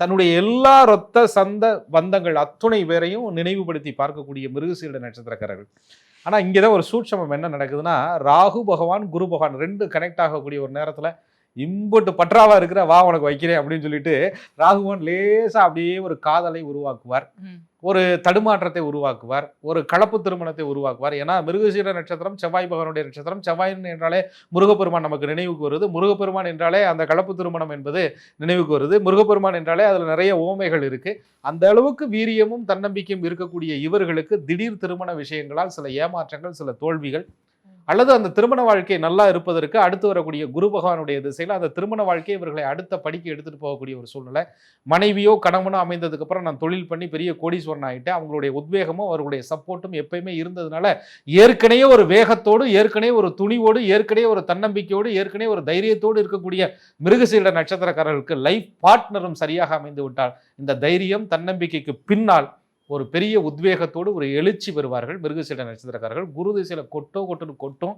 தன்னுடைய எல்லா ரத்த சந்த பந்தங்கள் அத்துணை பேரையும் நினைவுபடுத்தி பார்க்கக்கூடிய மிருகசீரட நட்சத்திரக்காரர்கள். ஆனால் இங்கே தான் ஒரு சூட்சமம் என்ன நடக்குதுன்னா ராகு பகவான் குரு பகவான் ரெண்டு கனெக்ட் ஆகக்கூடிய ஒரு நேரத்தில் இம்புட்டு பற்றாவா இருக்கிற வா உனக்கு வைக்கிறேன் அப்படின்னு சொல்லிட்டு ராகுவான் லேசா அப்படியே ஒரு காதலை உருவாக்குவார். ஒரு தடுமாற்றத்தை உருவாக்குவார். ஒரு கலப்பு திருமணத்தை உருவாக்குவார். ஏன்னா மிருகசீர நட்சத்திரம் செவ்வாய் பகவானுடைய நட்சத்திரம் செவ்வாய் என்றாலே முருகப்பெருமான் நமக்கு நினைவுக்கு வருது. முருகப்பெருமான் என்றாலே அந்த கலப்பு திருமணம் என்பது நினைவுக்கு வருது. முருகப்பெருமான் என்றாலே அதில் நிறைய ஓமைகள் இருக்கு. அந்த அளவுக்கு வீரியமும் தன்னம்பிக்கையும் இருக்கக்கூடிய இவர்களுக்கு திடீர் திருமண விஷயங்களால் சில ஏமாற்றங்கள் சில தோல்விகள் அல்லது அந்த திருமண வாழ்க்கை நல்லா இருப்பதற்கு அடுத்து வரக்கூடிய குரு பகவானுடைய திசையில் அந்த திருமண வாழ்க்கையை இவர்களை அடுத்த படிக்கு எடுத்துகிட்டு போகக்கூடிய ஒரு சூழ்நிலை. மனைவியோ கணவனோ அமைந்ததுக்கப்புறம் நான் தொழில் பண்ணி பெரிய கோடீஸ்வரன் ஆகிட்டேன் அவங்களுடைய உத்வேகமும் அவர்களுடைய சப்போர்ட்டும் எப்பயுமே இருந்ததுனால ஏற்கனவே ஒரு வேகத்தோடு ஏற்கனவே ஒரு துணிவோடு ஏற்கனவே ஒரு தன்னம்பிக்கையோடு ஏற்கனவே ஒரு தைரியத்தோடு இருக்கக்கூடிய மிருகசீல நட்சத்திரக்காரர்களுக்கு லைஃப் பார்ட்னரும் சரியாக அமைந்து விட்டால் இந்த தைரியம் தன்னம்பிக்கைக்கு பின்னால் ஒரு பெரிய உத்வேகத்தோடு ஒரு எழுச்சி பெறுவார்கள். மிருகசீட நட்சத்திரக்காரர்கள். குரு திசையில் கொட்டோ கொட்டுன்னு கொட்டும்.